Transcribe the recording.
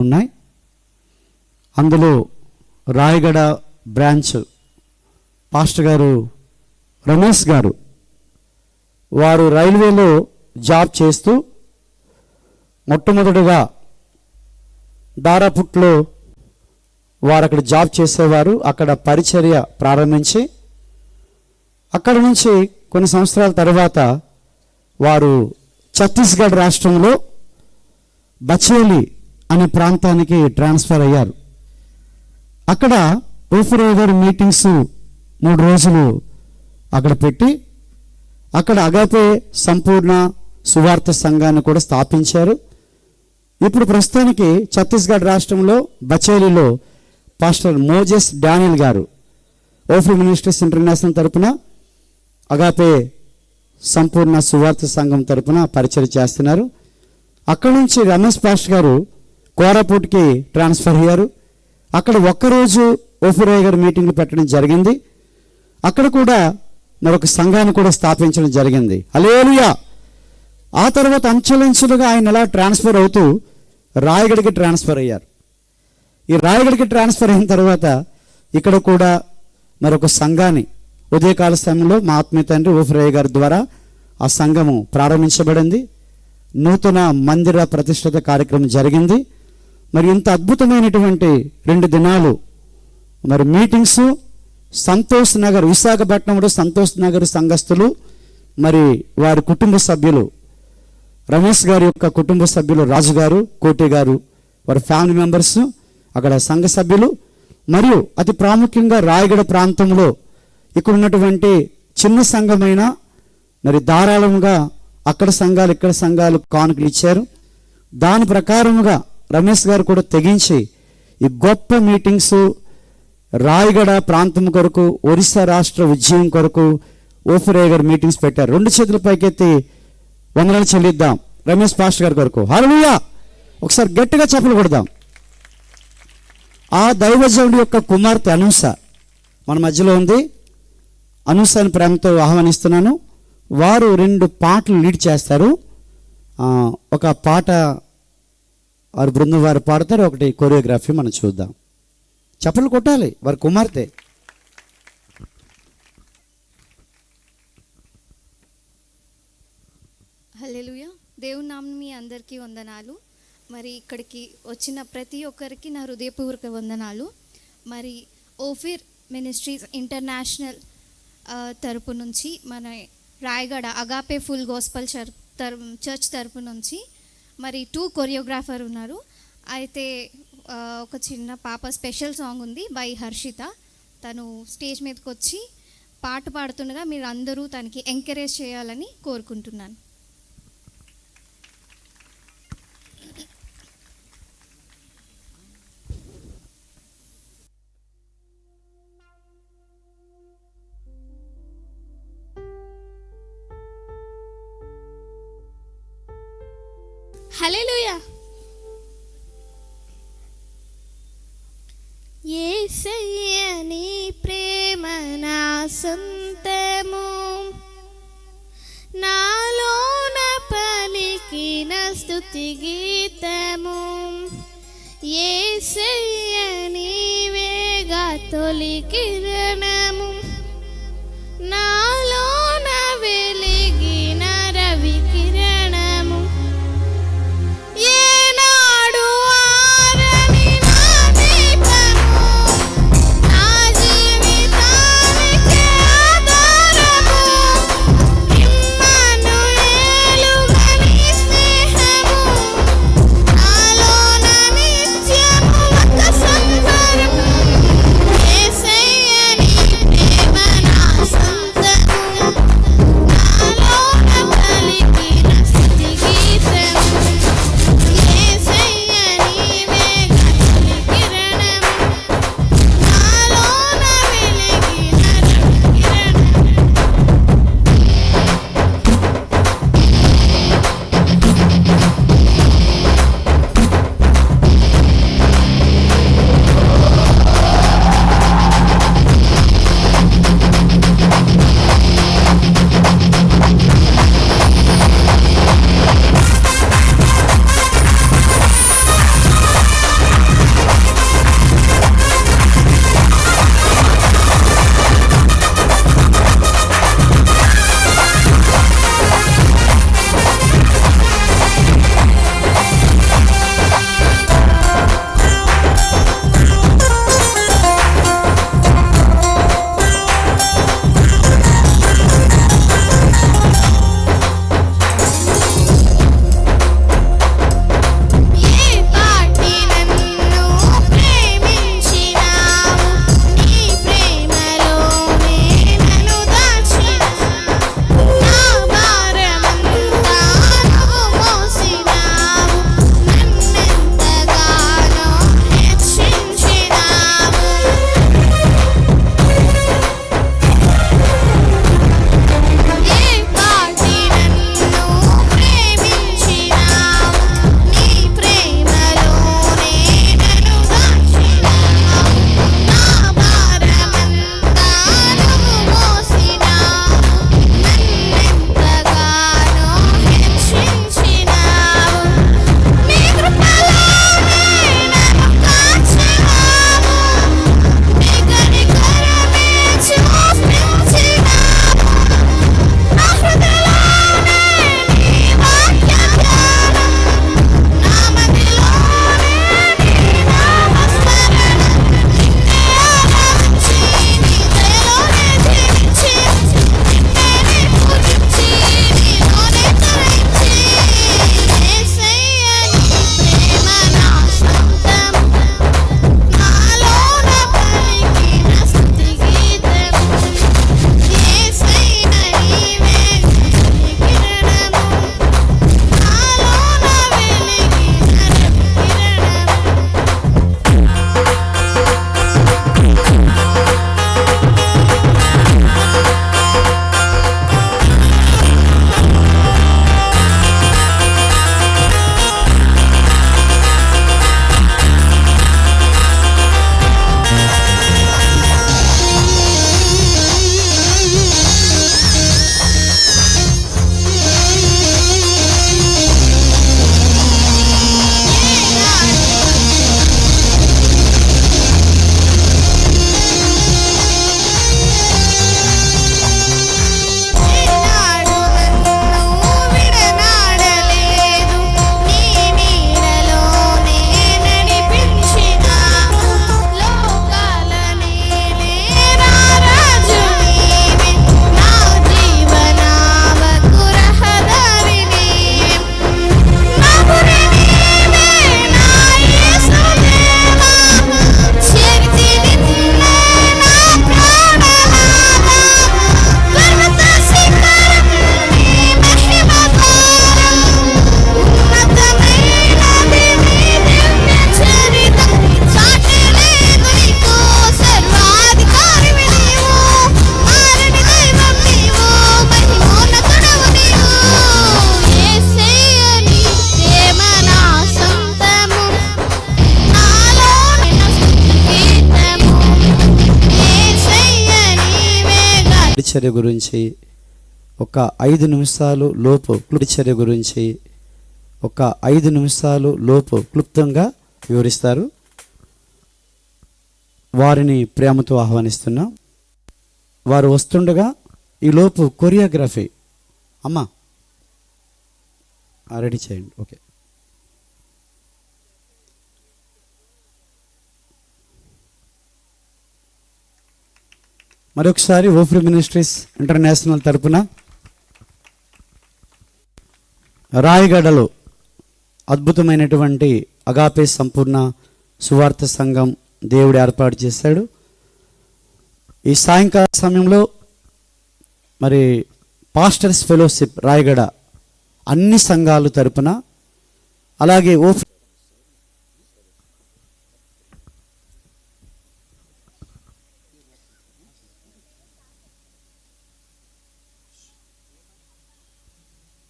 ఉన్నాయి. అందులో Rayagada branch pastor గారు రమేష్ గారు వారు రైల్వేలో జాబ్ చేస్తూ మొట్టమొదటిగా దారాపుట్లో వారు అక్కడ జాబ్ చేసేవారు. అక్కడ పరిచర్య ప్రారంభించి అక్కడ నుంచి కొన్ని సంవత్సరాల తర్వాత వారు ఛత్తీస్గఢ్ రాష్ట్రంలో బచేలి అనే ప్రాంతానికి ట్రాన్స్ఫర్ అయ్యారు. అక్కడ ఓఫర్ ఓవర్ మీటింగ్స్ మూడు రోజులు అక్కడ పెట్టి అక్కడ అగాపే సంపూర్ణ సువార్త సంఘాన్ని కూడా స్థాపించారు. ఇప్పుడు ప్రస్తుతానికి ఛత్తీస్గఢ్ రాష్ట్రంలో బచేలిలో పాస్టర్ మోజెస్ డానియల్ గారు ఓఫ్రీ మినిస్ట్రీస్ ఇంటర్నేషనల్ తరపున అగాపే సంపూర్ణ సువార్త సంఘం తరపున పరిచయం చేస్తున్నారు. అక్కడ నుంచి రమేష్ పాస్టర్ గారు కోరాపూట్కి ట్రాన్స్ఫర్ అయ్యారు. అక్కడ ఒక్కరోజు ఓఫిరాయ్ గారు మీటింగ్లు పెట్టడం జరిగింది. అక్కడ కూడా మరొక సంఘాన్ని కూడా స్థాపించడం జరిగింది. అలేలుయా ఆ తర్వాత అంచెలంచెలుగా ఆయన ఎలా ట్రాన్స్ఫర్ అవుతూ రాయగడికి ట్రాన్స్ఫర్ అయ్యారు. ఈ రాయగడికి ట్రాన్స్ఫర్ అయిన తర్వాత ఇక్కడ కూడా మరొక సంఘాన్ని ఉదయకాల సమయంలో మా ఆత్మీయ తండ్రి ఓఫరయ్య గారి ద్వారా ఆ సంఘము ప్రారంభించబడింది. నూతన మందిర ప్రతిష్ఠిత కార్యక్రమం జరిగింది. మరి ఇంత అద్భుతమైనటువంటి రెండు దినాలు. మరి మీటింగ్స్ సంతోష్ నగర్ విశాఖపట్నంలో సంతోష్ నగర్ సంఘస్థులు మరి వారి కుటుంబ సభ్యులు రమేష్ గారి యొక్క కుటుంబ సభ్యులు రాజు గారు కోటి గారు వారి ఫ్యామిలీ మెంబర్స్ అక్కడ సంఘ సభ్యులు మరియు అతి ప్రాముఖ్యంగా రాయగడ ప్రాంతంలో ఇక్కడ ఉన్నటువంటి చిన్న సంఘమైన మరి ధారాళంగా అక్కడ సంఘాలు ఇక్కడ సంఘాలు కానుకలు ఇచ్చారు. దాని ప్రకారముగా రమేష్ గారు కూడా తెగించి ఈ గొప్ప మీటింగ్స్ రాయగడ ప్రాంతం కొరకు ఒరిస్సా రాష్ట్ర ఉద్యమం కొరకు ఓఫరే గారు మీటింగ్స్ పెట్టారు. రెండు చేతుల పైకెత్తి వందనాలు చెల్లిద్దాం. రమేష్ పాస్టర్ గారి కొరకు. హల్లెలూయా! ఒకసారి గట్టిగా చెప్పలు కొడదాం. ఆ దైవజనుడి యొక్క కుమార్తె అనూస. మన మధ్యలో ఉంది. అనూసాని ప్రేమతో ఆహ్వానిస్తున్నాను. వారు రెండు పాటలు లీడ్ చేస్తారు. ఒక పాట వారు బృందం వారు పాడతారు ఒకటి కొరియోగ్రఫీ మనం చూద్దాం. చెప్పలు కొట్టాలి వారి కుమార్తె. హల్లెలూయా. దేవుని నామం మీ అందరికీ వందనాలు. మరి ఇక్కడికి వచ్చిన ప్రతి ఒక్కరికి నా హృదయపూర్వక వందనాలు. మరి ఓఫిర్ మినిస్ట్రీస్ ఇంటర్నేషనల్ తరపు నుంచి మన రాయగడ అగాపే ఫుల్ గోస్పల్ చర్ చర్చ్ తరపు నుంచి మరి టూ కొరియోగ్రాఫర్ ఉన్నారు. అయితే ఒక చిన్న పాప స్పెషల్ సాంగ్ ఉంది బై హర్షిత తను స్టేజ్ మీదకి వచ్చి పాట పాడుతుండగా మీరు అందరూ తనకి ఎంకరేజ్ చేయాలని కోరుకుంటున్నాను. హల్లెలూయా. యేసయ్య నీ ప్రేమ నా సొంతము. నాలోన పలికిన స్థుతి గీతము. యేసయ్య నీవేగా తొలి కిరణము. చర్య గురించి ఒక ఐదు నిమిషాలు లోపు పరిచర్య గురించి ఒక ఐదు నిమిషాలు లోపు క్లుప్తంగా వివరిస్తారు. వారిని ప్రేమతో ఆహ్వానిస్తున్నాం. వారు వస్తుండగా ఈ లోపు కొరియోగ్రఫీ. అమ్మా రెడీ చేయండి. ఓకే. మరొకసారి ఓఫ్రీ మినిస్ట్రీస్ ఇంటర్నేషనల్ తరపున రాయగడలో అద్భుతమైనటువంటి అగాపే సంపూర్ణ సువార్త సంఘం దేవుడు ఏర్పాటు చేశాడు. ఈ సాయంకాల సమయంలో మరి పాస్టర్స్ ఫెలోషిప్ రాయగడ అన్ని సంఘాలు తరపున అలాగే ఓ